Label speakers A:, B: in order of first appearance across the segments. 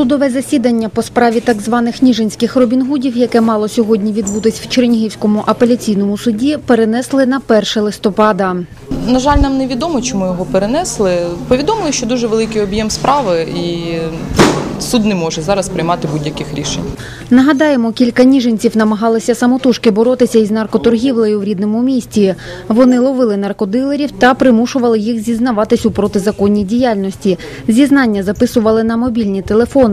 A: Судове засідання по справі так званих ніжинських робінгудів, яке мало сьогодні відбутись в Чернігівському апеляційному суді, перенесли на 1 листопада.
B: На жаль, нам невідомо, чому його перенесли. Повідомили, що дуже великий об'єм справи, і суд не може зараз приймати будь-яких рішень.
A: Нагадаємо, кілька ніжинців намагалися самотужки боротися із наркоторгівлею в рідному місті. Вони ловили наркодилерів та примушували їх зізнаватись у протизаконній діяльності. Зізнання записували на мобільні телефони.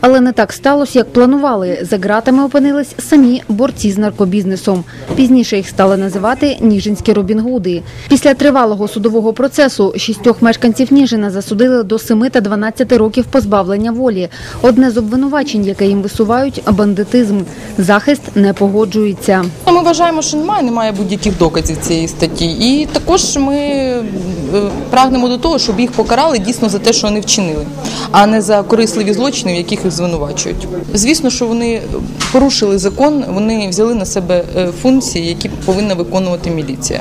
A: Але не так сталося, як планували. За ґратами опинились самі борці з наркобізнесом. Пізніше їх стали називати Ніжинські робінгуди. Після тривалого судового процесу шістьох мешканців Ніжина засудили до 7 та 12 років позбавлення волі. Одне з обвинувачень, яке їм висувають – бандитизм. Захист не погоджується.
B: Ну, Ми вважаємо, що немає, немає будь-яких доказів цієї статті. І також ми е, прагнемо до того, щоб їх покарали дійсно за те, що вони вчинили, а не за корисливі злочини, в яких їх звинувачують. Звісно, що вони порушили закон, вони взяли на себе е, функції, які повинна виконувати міліція.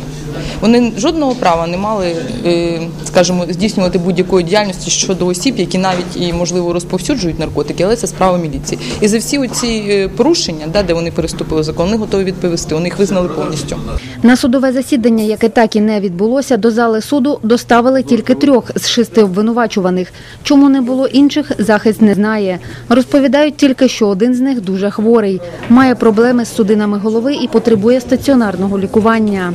B: Вони жодного права не мали, е, скажімо, здійснювати будь-якої діяльності щодо осіб, які навіть і можливо розповсюджують наркотики, але це справа міліції. І за всі оці порушення, да, де вони переступили закон, вони готові відповісти. Вони їх визнали повністю.
A: На судове засідання, яке так і не відбулося, до зали суду доставили тільки трьох з шести обвинувачуваних. Чому не було інших, захист не знає. Розповідають тільки, що один з них дуже хворий, має проблеми з судинами голови і потребує стаціонарного лікування.